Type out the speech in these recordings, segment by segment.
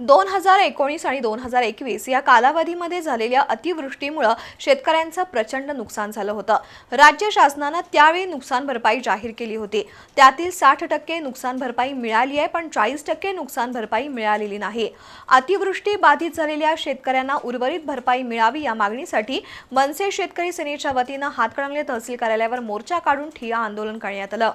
दोन हजार एकोणीस आणि दोन हजार एकवीस या कालावधीमध्ये झालेल्या अतिवृष्टीमुळं शेतकऱ्यांचं प्रचंड नुकसान झालं होतं. राज्य शासनानं त्यावेळी नुकसान भरपाई जाहीर केली होती. त्यातील साठ टक्के नुकसान भरपाई मिळाली आहे पण चाळीस टक्के नुकसान भरपाई मिळालेली नाही. अतिवृष्टी बाधित झालेल्या शेतकऱ्यांना उर्वरित भरपाई मिळावी या मागणीसाठी मनसे शेतकरी सेनेच्या वतीनं हातकणंगले तहसील कार्यालयावर मोर्चा काढून ठिया आंदोलन करण्यात आलं.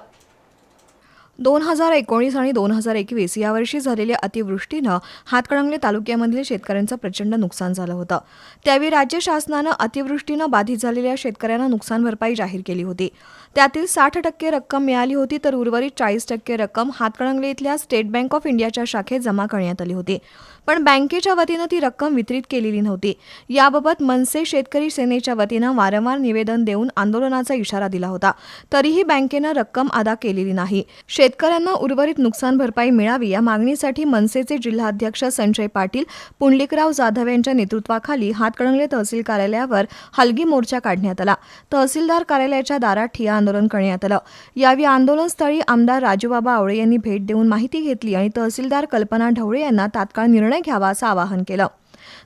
दोन हजार एकोणीस आणि दोन हजार एकवीस यावर्षी झालेल्या अतिवृष्टीनं हातकणंगले तालुक्यामधील शेतकऱ्यांचं प्रचंड नुकसान झालं होतं. त्यावेळी राज्य शासनानं अतिवृष्टीनं बाधित झालेल्या शेतकऱ्यांना नुकसान भरपाई जाहीर केली होती. त्यातील साठ टक्के रक्कम मिळाली होती तर उर्वरित चाळीस टक्के रक्कम हातकणंगले इथल्या स्टेट बँक ऑफ इंडियाच्या शाखेत जमा करण्यात आली होती. पण बँकेच्या वतीनं ती रक्कम वितरित केलेली नव्हती. याबाबत मनसे शेतकरी सेनेच्या वतीनं वारंवार निवेदन देऊन आंदोलनाचा इशारा दिला होता. तरीही बँकेनं रक्कम अदा केलेली नाही. शेतकऱ्यांना उर्वरित नुकसान भरपाई मिळावी या मागणीसाठी मनसेचे जिल्हाध्यक्ष संजय पाटील पुंडलिकराव जाधव यांच्या नेतृत्वाखाली हातकणंगले तहसील कार्यालयावर हलगी मोर्चा काढण्यात आला. तहसीलदार कार्यालयाच्या दारात ठिया आंदोलन करण्यात आलं. यावेळी आंदोलनस्थळी आमदार राजूबाबा आवळे यांनी भेट देऊन माहिती घेतली आणि तहसीलदार कल्पना ढवळे यांना तात्काळ निर्णय घ्यावा असं आवाहन केलं.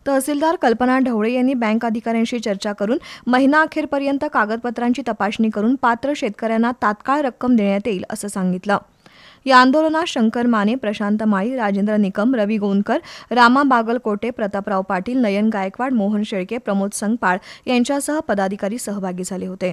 तहसीलदार कल्पना ढवळे यांनी बँक अधिकाऱ्यांशी चर्चा करून महिना अखेरपर्यंत कागदपत्रांची तपासणी करून पात्र शेतकऱ्यांना तात्काळ रक्कम देण्यात येईल असं सांगितलं. या आंदोलनात शंकर माने प्रशांत माळी राजेंद्र निकम रवी गोंदकर रामा बागलकोटे प्रतापराव पाटील नयन गायकवाड मोहन शेळके प्रमोद संगपाळ यांच्यासह पदाधिकारी सहभागी झाले होते.